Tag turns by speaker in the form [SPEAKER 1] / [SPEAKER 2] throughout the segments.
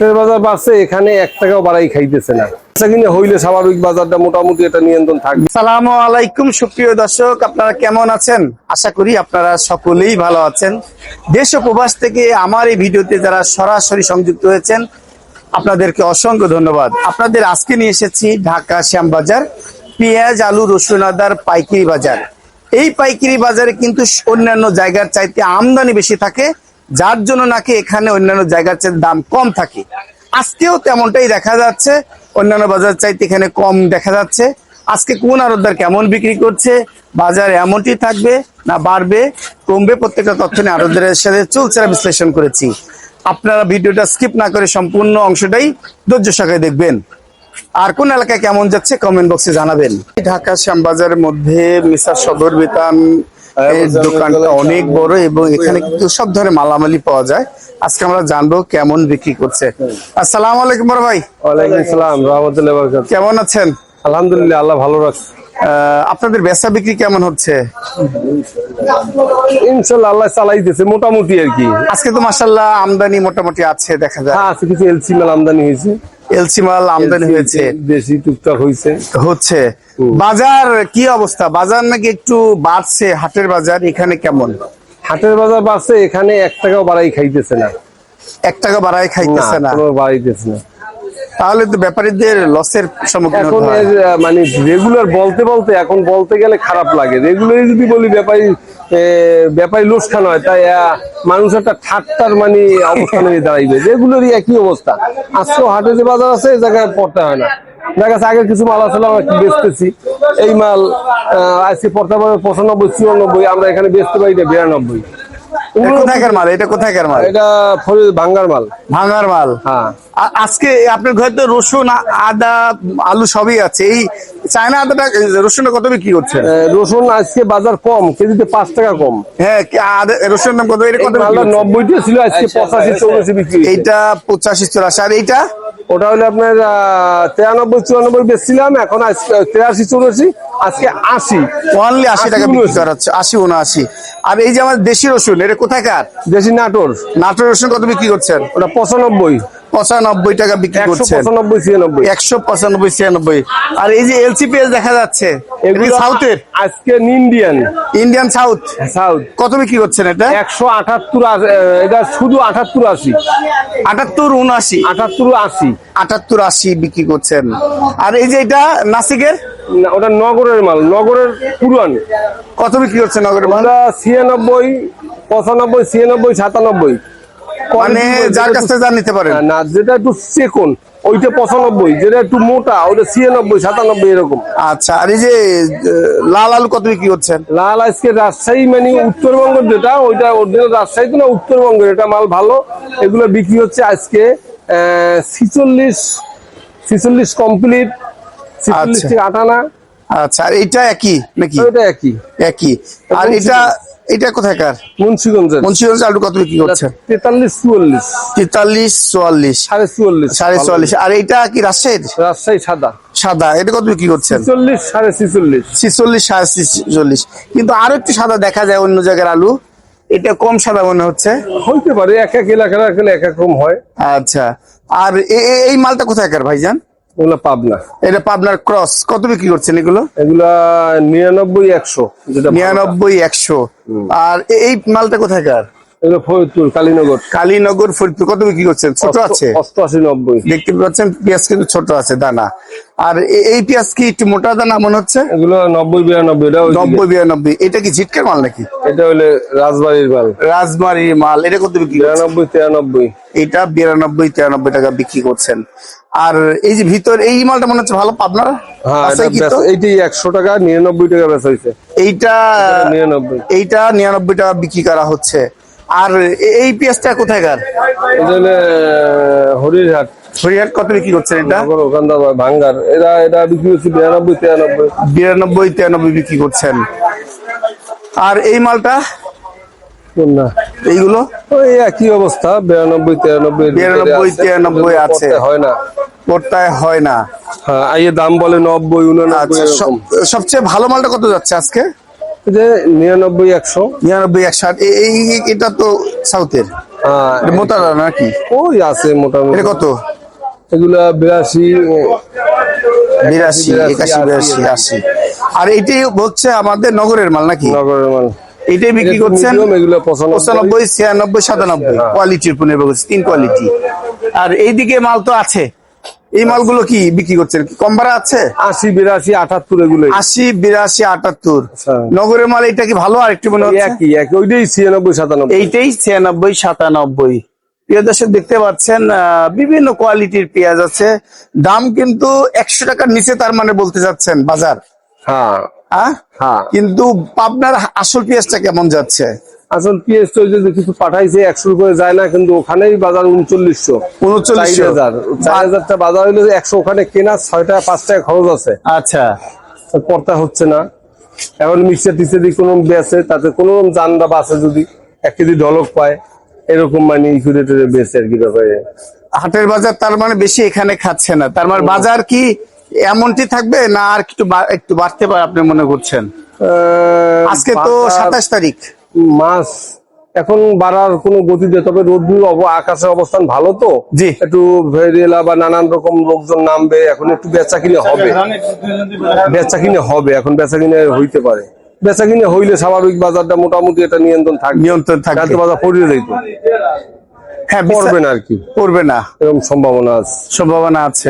[SPEAKER 1] হাটের বাজার বাড়ছে, এখানে এক টাকাও বাড়াই খাইতেছে না। আচ্ছা হইলে স্বাভাবিক বাজারটা মোটামুটি
[SPEAKER 2] সালামু দর্শক, আপনারা কেমন আছেন? আশা করি আপনারা সকলেই ভালো আছেন। দেশ প্রবাস থেকে আমার এই ভিডিওতে যারা সরাসরি সংযুক্ত হয়েছেন, আপনাদেরকে অসংখ্য ধন্যবাদ। আপনাদের আজকে নিয়ে এসেছি ঢাকা শ্যামবাজার পেঁয়াজ, আলু, রসুন, আদার পাইকারি বাজার। এই পাইকারি বাজারে কিন্তু অন্যান্য জায়গার চাইতে আমদানি বেশি থাকে যার জন্য নাকি এখানে অন্যান্য জায়গার চেয়ে দাম কম থাকে। আজকেও তেমনটাই দেখা যাচ্ছে, অন্যান্য বাজার চাইতে এখানে কম দেখা যাচ্ছে। আজকে কোন আরতদার কেমন বিক্রি করছে, বাজার এমনটি থাকবে না বাড়বে, কমবে প্রত্যেকটা তথ্য নিয়ে আরতদারের সাথে চলছে বিশ্লেষণ করেছি। আপনারা ভিডিওটা স্কিপ না করে সম্পূর্ণ অংশটাই ধৈর্য সহকারে দেখবেন। আর কোন এলাকায় কেমন যাচ্ছে কমেন্ট বক্সে জানাবেন। ঢাকা শ্যামবাজারের মধ্যে মিসার সদর বিতান দোকানটা অনেক বড় এবং এখানে কিন্তু সব ধরনের মালামালি পাওয়া যায়। আজকে আমরা জানব কেমন বিক্রি করছে। আসসালামু আলাইকুম ভাই।
[SPEAKER 1] ওয়ালাইকুম সালাম রহমতুল্লাহ
[SPEAKER 2] কেমন আছেন?
[SPEAKER 1] আলহামদুলিল্লাহ আল্লাহ ভালো রাখছে।
[SPEAKER 2] আহ, আপনাদের বেচা বিক্রি কেমন হচ্ছে?
[SPEAKER 1] ইনশাল্লাহ আল্লাহ চালাইতেছে মোটামুটি আর কি।
[SPEAKER 2] আজকে তো মাসাল্লাহ আমদানি মোটামুটি আছে দেখা যায়।
[SPEAKER 1] হ্যাঁ কিছু এলসি মাল আমদানি হয়েছে।
[SPEAKER 2] এলসি মাল আমদানি হয়েছে।
[SPEAKER 1] দেশি টুকটাক হয়েছে
[SPEAKER 2] হচ্ছে। বাজার কি অবস্থা? বাজার নাকি একটু বাড়ছে? হাটের বাজার এখানে কেমন?
[SPEAKER 1] হাটের বাজার বাড়ছে এখানে এক টাকাও বাড়াই খাইতেছে না।
[SPEAKER 2] এক টাকা
[SPEAKER 1] বাড়াই
[SPEAKER 2] খাইতেছে না
[SPEAKER 1] বাড়াইতেছে না।
[SPEAKER 2] তাহলে তো ব্যাপারীদের লসের সম্মুখীন
[SPEAKER 1] এখন
[SPEAKER 2] হয়।
[SPEAKER 1] মানে রেগুলার বলতে বলতে এখন বলতে গেলে খারাপ লাগে। রেগুলারই যদি বলি ব্যাপারী ব্যাপারী লোকসান হয় তাই মানুষ একটা ঠাট্টার মানে অবস্থানে দাঁড়াইবে। রেগুলারই একই অবস্থা। আজকেও হাটে যে বাজার আছে এই জায়গায় পড়তে হয় না। দেখা যাচ্ছে আগে কিছু মাল আসলে আমরা বেচতেছি। এই মাল আহ, আজকে পড়তে পারবে পঁচানব্বই চুরানব্বই আমরা এখানে বেচতে পারি বিরানব্বই।
[SPEAKER 2] কোথাকার মাল? এটা কোথাকার মাল?
[SPEAKER 1] এটা ফরিদ ভাঙ্গার মাল।
[SPEAKER 2] ভাঙার মাল?
[SPEAKER 1] হ্যাঁ।
[SPEAKER 2] আজকে আপনার ঘরে তো রসুন আদা আলু সবই আছে। এই চায়না আদাটা রসুনটা কত বিক্রি করছেন?
[SPEAKER 1] রসুন আজকে বাজার কম কেজিতে পাঁচ টাকা কম।
[SPEAKER 2] হ্যাঁ দাম কত? এটা কত করছেন?
[SPEAKER 1] নব্বইটা ছিল আজকে পঁচাশি চৌরাশি বিক্রি
[SPEAKER 2] এইটা পঁচাশি চুরাশি। আর এইটা?
[SPEAKER 1] ওটা হলো আপনার তিরানব্বই চুরানব্বই বেচছিলাম এখন তিরাশি চৌরাশি আজকে আশি।
[SPEAKER 2] অনলি আশি টাকা
[SPEAKER 1] আশি
[SPEAKER 2] বিক্রি করা হচ্ছে আশি উনআশি। আর এই যে আমার দেশি রসুন এটা কোথাকার?
[SPEAKER 1] দেশি নাটোর।
[SPEAKER 2] নাটোর রসুন কত বিক্রি করছেন?
[SPEAKER 1] ওটা পঁচানব্বই।
[SPEAKER 2] পঁচানব্বই টাকা বিক্রি করছেন।
[SPEAKER 1] পঁচানব্বই ছিয়ানব্বই।
[SPEAKER 2] একশো পঁচানব্বই ছিয়ানব্বই। আর এই যে এলসি পেঁয়াজ দেখা যাচ্ছে এগুলো সাউথের?
[SPEAKER 1] আজকে ইন্ডিয়ান।
[SPEAKER 2] Indian south?
[SPEAKER 1] সাউথ।
[SPEAKER 2] কত বিক্রি করছেন এটা?
[SPEAKER 1] একশো আটাত্তর এটা শুধু আটাত্তর আশি।
[SPEAKER 2] আটাত্তর উনআশি।
[SPEAKER 1] আটাত্তর আশি।
[SPEAKER 2] আটাত্তর আশি বিক্রি করছেন। আর এই যে এটা নাসিকের?
[SPEAKER 1] না, ওটা নগরের মাল নগরের পুরান।
[SPEAKER 2] কত বিক্রি হচ্ছে নগরের মাল?
[SPEAKER 1] ছিয়ানব্বই পঁচানব্বই ছিয়ানব্বই সাতানব্বই।
[SPEAKER 2] মানে যার কাছ থেকে যা নিতে পারেন।
[SPEAKER 1] না, যেটা একটু চেকন ওইটা পঁচানব্বই যেটা একটু মোটা ওইটা ছিয়ানব্বই সাতানব্বই এরকম।
[SPEAKER 2] আচ্ছা আর এই যে লাল আলু কত বিক্রি করছেন
[SPEAKER 1] লাল আজকে রাজশাহী মানে উত্তরবঙ্গের যেটা ওইটা অরিজিনাল রাজশাহী তো না উত্তরবঙ্গের এটা মাল ভালো। এগুলো বিক্রি হচ্ছে আজকে ছিচল্লিশ ছিচল্লিশ কমপ্লিট ছিচল্লিশ
[SPEAKER 2] আচ্ছা।
[SPEAKER 1] থেকে আটানা
[SPEAKER 2] আচ্ছা আর এইটা একই নাকি?
[SPEAKER 1] একই।
[SPEAKER 2] একই। আর এটা এটা কোথাকার?
[SPEAKER 1] মুন্সিগঞ্জের।
[SPEAKER 2] মুন্সিগঞ্জ আলু কত বিক্রি করছেন
[SPEAKER 1] তেতাল্লিশ চুয়াল্লিশ।
[SPEAKER 2] তেতাল্লিশ চুয়াল্লিশ।
[SPEAKER 1] সাড়ে চুয়াল্লিশ।
[SPEAKER 2] সাড়ে চুয়াল্লিশ। আর কি রাজশাহীর?
[SPEAKER 1] রাজশাহী সাদা।
[SPEAKER 2] সাদা। এটা কত বিক্রি করছেন?
[SPEAKER 1] ছিচল্লিশ সাড়ে ছিচল্লিশ।
[SPEAKER 2] ছিচল্লিশ সাড়ে ছিচল্লিশ। কিন্তু আরও একটু সাদা দেখা যায় অন্য জায়গার আলু। এটা কম সাদা মনে হচ্ছে।
[SPEAKER 1] হইতে পারে এক এক এলাকার এক এক রকম হয়।
[SPEAKER 2] আচ্ছা। আর এই মালটা কোথাকার ভাইজান?
[SPEAKER 1] ওগুলো পাবনা।
[SPEAKER 2] এটা পাবনার ক্রস। কত বিক্রি করছেন এগুলো?
[SPEAKER 1] এগুলা নিরানব্বই একশো যেটা
[SPEAKER 2] নিরানব্বই একশো। আর এই মালটা কোথাকার?
[SPEAKER 1] এগুলো ফরিদপুর কালীনগর।
[SPEAKER 2] কালীনগর ফরিদপুর কত বিক্রি করছেন? ছোট আছে?
[SPEAKER 1] অষ্টআশি নব্বই।
[SPEAKER 2] দেখতে পাচ্ছেন পেঁয়াজ কিন্তু ছোট আছে দানা। আর এই পেঁয়াজ কি একটু মোটা দানা মনে হচ্ছে?
[SPEAKER 1] এগুলো নব্বই বিরানব্বই।
[SPEAKER 2] নব্বই বিরানব্বই। এটা কি ঝিটকার মাল নাকি?
[SPEAKER 1] এটা হলে রাজবাড়ির মাল।
[SPEAKER 2] রাজবাড়ি মাল। এটা কত বিক্রি
[SPEAKER 1] বিরানব্বই তিরানব্বই।
[SPEAKER 2] এটা বিরানব্বই তিরানব্বই টাকা বিক্রি করছেন। আর এই যে ভিতর এই মালটা মনে হচ্ছে ভালো পাবনার?
[SPEAKER 1] হ্যাঁ এইটাই একশো টাকা নিরানব্বই টাকা বেচা হয়েছে।
[SPEAKER 2] এইটা
[SPEAKER 1] নিরানব্বই।
[SPEAKER 2] এইটা নিরানব্বই টাকা বিক্রি করা হচ্ছে। আর এই পেঁয়াজটা কোথায়কার
[SPEAKER 1] এটা হরিরহাট
[SPEAKER 2] হরিহাট। কত বিক্রি করছেন এটা?
[SPEAKER 1] ভাঙ্গার। এরা এটা বিক্রি হচ্ছে বিরানব্বই তিরানব্বই।
[SPEAKER 2] বিরানব্বই তিরানব্বই বিক্রি করছেন। আর এই মালটা?
[SPEAKER 1] না।
[SPEAKER 2] এইগুলো?
[SPEAKER 1] ওই একই অবস্থা বিরানব্বই তিরানব্বই।
[SPEAKER 2] বিরানব্বই, তিরানব্বই আছে।
[SPEAKER 1] হয় না।
[SPEAKER 2] কোটায় হয় না।
[SPEAKER 1] হ্যাঁ আইয়ে দাম বলে নব্বই উননব্বই
[SPEAKER 2] আচ্ছা সবচেয়ে ভালো মালটা কত যাচ্ছে আজকে?
[SPEAKER 1] এই যে নিরানব্বই একশো।
[SPEAKER 2] নিরানব্বই একশো এই এটা তো সাউথের।
[SPEAKER 1] হ্যাঁ,
[SPEAKER 2] মোটা নাকি?
[SPEAKER 1] ওই আছে মোটামুটি।
[SPEAKER 2] কত?
[SPEAKER 1] এগুলা বিরাশি
[SPEAKER 2] বিরাশি একাশি বিরাশি আশি। আর এটি হচ্ছে আমাদের নগরের মাল নাকি?
[SPEAKER 1] নগরের মাল।
[SPEAKER 2] এটাই বিক্রি করছেন?
[SPEAKER 1] এগুলো পঁচানব্বই।
[SPEAKER 2] ছিয়ানব্বই সাতানব্বই।
[SPEAKER 1] হ্যাঁ।
[SPEAKER 2] কোয়ালিটির উপর নির্ভর করছে তিন কোয়ালিটি আর এইদিকে মাল তো আছে। এই মালগুলো কি বিক্রি করছেন? কম ভাড়া আছে?
[SPEAKER 1] আশি বিরাশি আটাত্তর এগুলো।
[SPEAKER 2] আশি বিরাশি আটাত্তর।
[SPEAKER 1] আচ্ছা।
[SPEAKER 2] নগরের মাল এটা কি ভালো আর একটু মনে
[SPEAKER 1] একই একই। ওইটাই ছিয়ানব্বই সাতানব্বই।
[SPEAKER 2] এইটাই ছিয়ানব্বই সাতানব্বই। প্রিয় দর্শক দেখতে পাচ্ছেন বিভিন্ন কোয়ালিটির পেঁয়াজ আছে। দাম কিন্তু একশো টাকার নিচে তার মানে বলতে যাচ্ছেন বাজার।
[SPEAKER 1] হ্যাঁ।
[SPEAKER 2] হ্যাঁ। কিন্তু পাবনার আসল পেঁয়াজটা কেমন যাচ্ছে?
[SPEAKER 1] আসল পিএস তো যদি কিছু পাঠাইছে একশো করে যায় না কিন্তু ওখানেই বাজার উনচল্লিশশো।
[SPEAKER 2] উনচল্লিশ
[SPEAKER 1] হাজার। চার হাজারটা বাজার হইলে একশো ওখানে কেনা ছয় টাকা পাঁচ টাকা খরচ আছে।
[SPEAKER 2] আচ্ছা।
[SPEAKER 1] পড়তা হচ্ছে না। এখন মিক্সার টিক্সার দিয়ে কোনো বেচে তাতে কোনো জানটা বাঁচে যদি এক কেজি ঢলক পায় এরকম মানে ইকুরে টেরে বেচে আর কি ব্যাপারে।
[SPEAKER 2] হাটের বাজার তার মানে বেশি এখানে খাচ্ছে না। তার মানে বাজার কি এমনটি থাকবে না আর একটু একটু বাড়তে পারে আপনি মনে করছেন? আজকে তো সাতাশ তারিখ।
[SPEAKER 1] মাছ এখন বাড়ার কোনো গতি নেই তবে রোদ্দুর আকাশের অবস্থান ভালো তো?
[SPEAKER 2] জি।
[SPEAKER 1] একটু ভেরিয়েলা বা নানান রকম লোকজন নামবে এখন একটু বেচা কিনে হবে। বেচা কিনে হবে এখন বেচা কিনে হইতে পারে। বেচা কিনে হইলে স্বাভাবিক বাজারটা মোটামুটি এটা নিয়ন্ত্রণ থাকবে।
[SPEAKER 2] নিয়ন্ত্রণ থাকবে।
[SPEAKER 1] যাতে বাজার পড়িয়ে যাইতো
[SPEAKER 2] হ্যাঁ
[SPEAKER 1] পড়বে না আর কি।
[SPEAKER 2] পড়বে না।
[SPEAKER 1] এরকম সম্ভাবনা আছে।
[SPEAKER 2] সম্ভাবনা আছে।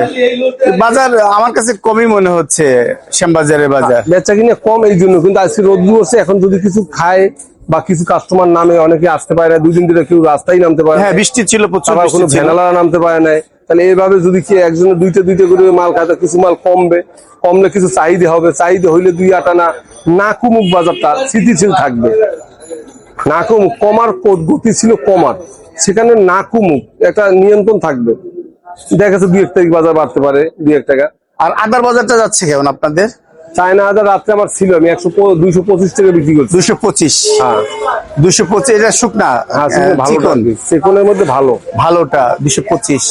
[SPEAKER 2] বাজার আমার কাছে কমই মনে হচ্ছে শ্যামবাজারের বাজার।
[SPEAKER 1] বেচা কিনে কম এই জন্য কিন্তু আজকে রোদ্দুর হচ্ছে এখন যদি কিছু খায় বা কিছু কাস্টমার নামে অনেকে আসতে পারে না দুদিন ধরে কেউ রাস্তায় নামতে পারে না।
[SPEAKER 2] হ্যাঁ বৃষ্টি ছিল প্রচুর
[SPEAKER 1] কোনো
[SPEAKER 2] ছিল।
[SPEAKER 1] ভ্যানালারা নামতে পারে নাই। তাহলে এইভাবে যদি কি একজনে দুইটা দুইটা করে মাল খায় তা কিছু মাল কমবে। কমলে কিছু চাহিদা হবে। চাহিদা হইলে দুই আটানা না কুমুক বাজারটা স্থিতিশীল থাকবে। না কমুক কমার গতি ছিল কমার। সেখানে না কমুক একটা নিয়ন্ত্রণ থাকবে। দেখা যাচ্ছে দুই এক তারিখ বাজার বাড়তে পারে দুই এক টাকা।
[SPEAKER 2] আর আদার বাজারটা যাচ্ছে কেমন আপনাদের?
[SPEAKER 1] চায়না হাজার রাত্রে আমার ছিল আমি একশো দুইশো পঁচিশ টাকা বিক্রি করছি।
[SPEAKER 2] দুশো পঁচিশ?
[SPEAKER 1] হ্যাঁ।
[SPEAKER 2] দুশো পঁচিশ এটা শুকনা?
[SPEAKER 1] হ্যাঁ সেকনের মধ্যে ভালো।
[SPEAKER 2] ভালোটা দুশো পঁচিশ।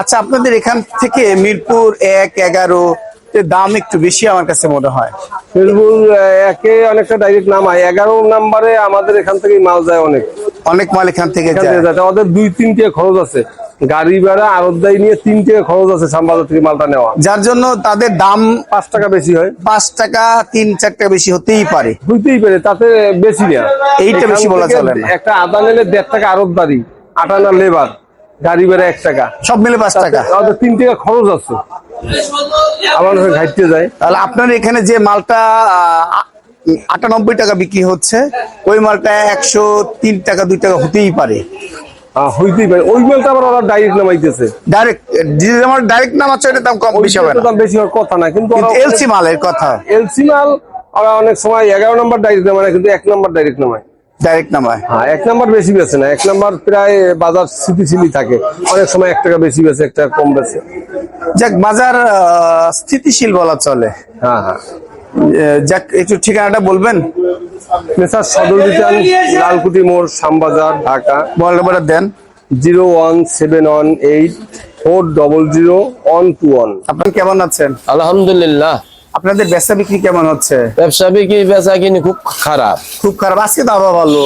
[SPEAKER 2] আচ্ছা আপনাদের এখান থেকে মিরপুর এক এগারো দাম একটু বেশি আমার কাছে মনে হয়।
[SPEAKER 1] ফেসবুক একে অনেকটা ডাইরেক্ট নামায় এগারো নাম্বারে আমাদের এখান থেকেই মাল যায় অনেক।
[SPEAKER 2] অনেক মাল এখান থেকে যায়।
[SPEAKER 1] থেকে ওদের দুই তিনটে খরচ আছে। গাড়ি ভাড়া আরদাই নিয়ে তিনটে খরচ আছে শ্যামবাজার থেকে মালটা নেওয়া।
[SPEAKER 2] যার জন্য তাদের দাম
[SPEAKER 1] পাঁচ টাকা বেশি হয়।
[SPEAKER 2] পাঁচ টাকা তিন চার টাকা বেশি হতেই পারে।
[SPEAKER 1] হইতেই পারে তাতে বেশি না
[SPEAKER 2] এইটা বেশি বলা চলে না।
[SPEAKER 1] একটা আদা নিলে দেড় টাকা আরতদারি আটানা লেবার। গাড়ি ভাড়া এক টাকা।
[SPEAKER 2] সব মিলে পাঁচ টাকা।
[SPEAKER 1] তিন টাকা খরচ আছে। আবার ঘাটতে যায়।
[SPEAKER 2] তাহলে আপনার এখানে যে মালটা আটানব্বই টাকা বিক্রি হচ্ছে ওই মালটা একশো তিন টাকা দুই টাকা হতেই পারে।
[SPEAKER 1] হইতেই পারে। ওই মালটা আবার ওরা ডাইরেক্ট নামাইতেছে।
[SPEAKER 2] ডাইরেক্ট যে আমার ডাইরেক্ট নাম আছে এটার দাম কম বেশি হবে
[SPEAKER 1] দাম বেশি হওয়ার কথা না কিন্তু
[SPEAKER 2] এলসি মালের কথা।
[SPEAKER 1] এলসি মাল ওরা অনেক সময় এগারো নম্বর ডাইরেক্ট নামায় না, কিন্তু এক নম্বর ডাইরেক্ট নামায়।
[SPEAKER 2] ডাইরেক্ট নামায়
[SPEAKER 1] হ্যাঁ এক নাম্বার বেশি বেছে না এক নাম্বার প্রায় বাজার স্থিতিশীলই থাকে। অনেক সময় এক টাকা বেশি বেছে এক টাকা কম বেছে।
[SPEAKER 2] যাক বাজার স্থিতিশীল বলা চলে।
[SPEAKER 1] হ্যাঁ হ্যাঁ।
[SPEAKER 2] যাক একটু ঠিকানাটা বলবেন?
[SPEAKER 1] মেসার সদর বিতান লালকুটি মোড় শ্যামবাজার ঢাকা।
[SPEAKER 2] মোবাইল নাম্বারটা দেন।
[SPEAKER 1] Zero one seven one eight four double zero one two one.
[SPEAKER 2] আপনি কেমন আছেন?
[SPEAKER 3] আলহামদুলিল্লাহ।
[SPEAKER 2] আপনাদের বেচা বিক্রি কেমন হচ্ছে?
[SPEAKER 3] ব্যবসা বিক্রি বেচা কিনি খুব খারাপ।
[SPEAKER 2] খুব খারাপ। আজকে তো আবহাওয়া ভালো।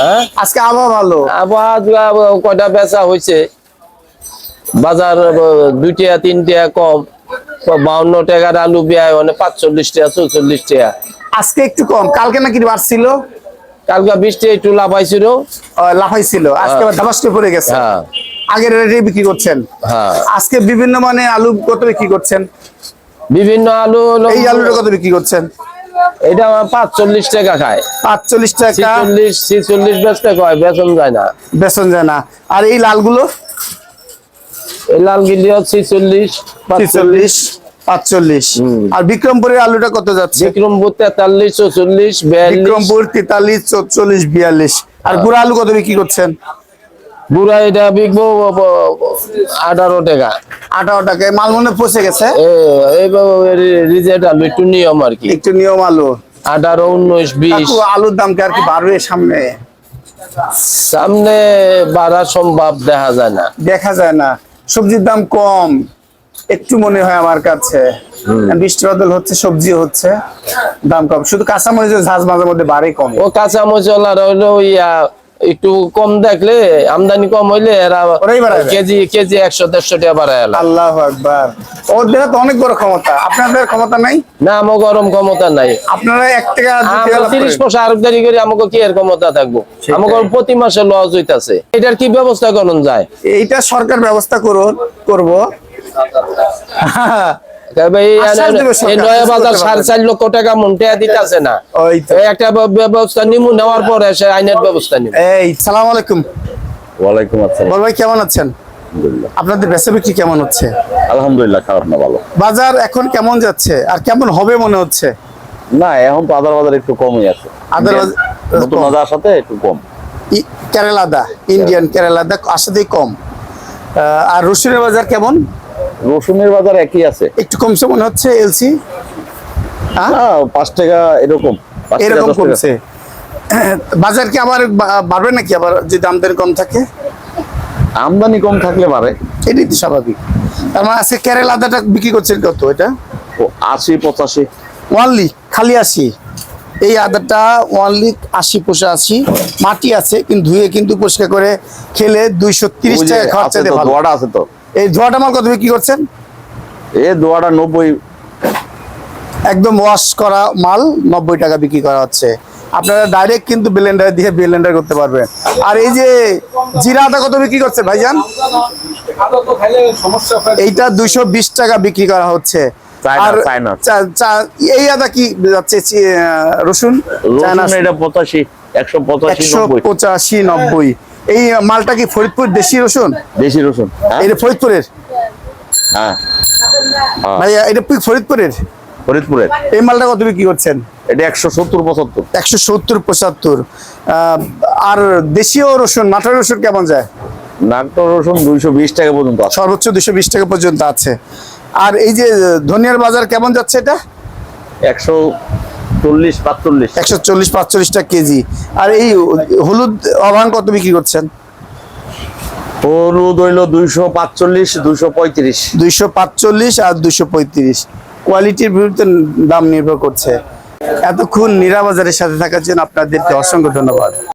[SPEAKER 3] হ্যাঁ?
[SPEAKER 2] আজকে আবহাওয়া ভালো।
[SPEAKER 3] আবহাওয়া কয়টা বেচা হয়েছে বাজার দুইটা তিনটা কম। বাউন্ন টাকার আলু পেঁয়াজ মানে পাঁচচল্লিশ টাকা চৌচল্লিশ টাকা।
[SPEAKER 2] আজকে একটু কম। কালকে নাকি বাড়ছিল?
[SPEAKER 3] কালকে বৃষ্টি একটু লাফাইছিল।
[SPEAKER 2] লাফাইছিল। আজকে আবার ধাবাসকে পড়ে গেছে।
[SPEAKER 3] হ্যাঁ।
[SPEAKER 2] আগের রেটে বিক্রি করছেন।
[SPEAKER 3] হ্যাঁ।
[SPEAKER 2] আজকে বিভিন্ন মানে আলু কত বিক্রি করছেন?
[SPEAKER 3] বিভিন্ন আলু
[SPEAKER 2] এই আলুটা কত বিক্রি করছেন?
[SPEAKER 3] এটা পাঁচচল্লিশ টাকা খায়।
[SPEAKER 2] পাঁচচল্লিশ টাকা?
[SPEAKER 3] ছিচল্লিশ ছিচল্লিশ বেচতে কয় যায় না।
[SPEAKER 2] যায় না। আর এই লালগুলো?
[SPEAKER 3] এই লাল গিলিও ছিচল্লিশ
[SPEAKER 2] ছিচল্লিশ পাঁচচল্লিশ। আর বিক্রমপুরের আলুটা কত যাচ্ছে?
[SPEAKER 3] বিক্রমপুর তেতাল্লিশ চৌচল্লিশ
[SPEAKER 2] বিক্রমপুর তেতাল্লিশ চল্লিশ বিয়াল্লিশ। আর গুড়া আলু কত বিক্রি করছেন?
[SPEAKER 3] বুড়া এটা বিকবো আঠারো টাকা।
[SPEAKER 2] আঠারো টাকায় মাল মনে পচে গেছে?
[SPEAKER 3] রিজেক্ট আলু একটু নিয়ম আর কি।
[SPEAKER 2] একটু নিয়ম আলু।
[SPEAKER 3] আঠারো উনিশ বিশ।
[SPEAKER 2] আলুর দাম কি আর কি বাড়বে সামনে?
[SPEAKER 3] সামনে বাড়া সম্ভব দেখা যায় না।
[SPEAKER 2] দেখা যায় না। সবজির দাম কম। একটু মনে হয় আমার কাছে। বৃষ্টি বাদল হচ্ছে সবজি হচ্ছে দাম কম। শুধু কাঁচামরিচের ঝাঁজ মাঝে মধ্যে বাড়ে কম।
[SPEAKER 3] ও কাঁচা মশলা হইল ইয়া একটু কম দেখলে আমদানি কম হইলে এরা কেজি কেজি একশো দেড়শো টাকা বাড়ায়।
[SPEAKER 2] আল্লাহ আকবার। ওদের তো অনেক বড় ক্ষমতা। আপনাদের ক্ষমতা নাই?
[SPEAKER 3] না আমার গরম ক্ষমতা নাই।
[SPEAKER 2] আপনারা এক লাভ
[SPEAKER 3] তিরিশ। পয়সা আরোগদারি করে আমাকে কি এর ক্ষমতা থাকব? আমাকে প্রতি মাসে লস হইতাছে। এটার কি ব্যবস্থা করুন যায়?
[SPEAKER 2] এইটা সরকার ব্যবস্থা করুন করব।
[SPEAKER 3] বাজার
[SPEAKER 2] করতে
[SPEAKER 3] সাড়ে
[SPEAKER 2] পারবে
[SPEAKER 3] চার লক্ষ টাকা দিতেছে না।
[SPEAKER 2] ওই তো।
[SPEAKER 3] এই একটা ব্যবস্থা নিমু নেওয়ার পরে সে আইনের ব্যবস্থা নিব
[SPEAKER 2] এই সালাম আলাইকুম।
[SPEAKER 4] ওয়ালাইকুম আসসালাম।
[SPEAKER 2] ভাই কেমন আছেন? আপনাদের বেচা বিক্রি কেমন হচ্ছে?
[SPEAKER 4] আলহামদুলিল্লাহ খারাপ না ভালো।
[SPEAKER 2] বাজার এখন কেমন যাচ্ছে? আর কেমন হবে মনে হচ্ছে?
[SPEAKER 4] না এখন তো আদার বাজার একটু কমই আছে।
[SPEAKER 2] আদার
[SPEAKER 4] নতুন। আদার সাথে একটু কম।
[SPEAKER 2] ই- কেরালাদা ইন্ডিয়ান কেরালাদা আসাতেই কম। আর রসুনের বাজার কেমন?
[SPEAKER 4] রসুনের বাজার একই আছে।
[SPEAKER 2] একটু কমছে মনে হচ্ছে এলসি।
[SPEAKER 4] পাঁচ টাকা এরকম।
[SPEAKER 2] এরকম কমছে। বাজার কি আবার বাড়বে নাকি আবার যদি আমদানি কম থাকে?
[SPEAKER 4] আমদানি কম থাকলে বাড়ে।
[SPEAKER 2] এটাই তো স্বাভাবিক। তার মানে আজকে কেরালা আদাটা বিক্রি করছেন কত এটা?
[SPEAKER 4] ও, আশি পঁচাশি।
[SPEAKER 2] ওয়ানলি খালি আশি। এই আদাটা ওয়ানলি আশি পোষা আশি মাটি আছে কিন্তু ধুয়ে কিন্তু পরিষ্কার করে খেলে দুইশো তিরিশ টাকা ভালো।
[SPEAKER 4] আছে তো।
[SPEAKER 2] এই ধোয়াটা মাল কত বিক্রি করছেন?
[SPEAKER 4] এ দোয়াটা নব্বই।
[SPEAKER 2] একদম ওয়াশ করা মাল নব্বই টাকা বিক্রি করা হচ্ছে। আপনারা ডাইরেক্ট কিন্তু ব্লেন্ডার দিয়ে ব্লেন্ডার করতে পারবেন। আর এই যে জিরা আদা কত বিক্রি করছে ভাইজান? এইটা দুইশো বিশ টাকা বিক্রি করা হচ্ছে। আর এই আদা কি যাচ্ছে রসুন?
[SPEAKER 4] এটা পঁচাশি। একশো পঁচাশি নব্বই।
[SPEAKER 2] এই মালটা কি ফরিদপুর দেশি রসুন?
[SPEAKER 4] দেশি রসুন। হ্যাঁ।
[SPEAKER 2] এটা ফরিদপুরের?
[SPEAKER 4] হ্যাঁ। হ্যাঁ,
[SPEAKER 2] ভাইয়া এটা ফরিদপুরের?
[SPEAKER 4] ফরিদপুরের।
[SPEAKER 2] এই মালটা কত বিক্রি করছেন?
[SPEAKER 4] এটা একশো সত্তর পঁচাত্তর।
[SPEAKER 2] একশো সত্তর পঁচাত্তর। আর দেশীয় রসুন মাথার রসুন কেমন যায়?
[SPEAKER 4] রসুন দুইশো বিশ টাকা পর্যন্ত
[SPEAKER 2] সর্বোচ্চ বিশ টাকা পর্যন্ত আছে। আর এই যে ধনিয়ার বাজার কেমন যাচ্ছে এটা?
[SPEAKER 4] একশো চল্লিশ পাঁচচল্লিশ।
[SPEAKER 2] একশো চল্লিশ পাঁচচল্লিশটা কেজি। আর এই হলুদ অভান কত বিক্রি করছেন?
[SPEAKER 4] হলুদ হইল দুইশো পাঁচচল্লিশ দুইশো পঁয়ত্রিশ।
[SPEAKER 2] দুইশো পাঁচচল্লিশ আর দুইশো পঁয়ত্রিশ। কোয়ালিটির বিরুদ্ধে দাম নির্ভর করছে। এতক্ষণ নিরাবাজারের সাথে থাকার জন্য আপনাদেরকে অসংখ্য ধন্যবাদ।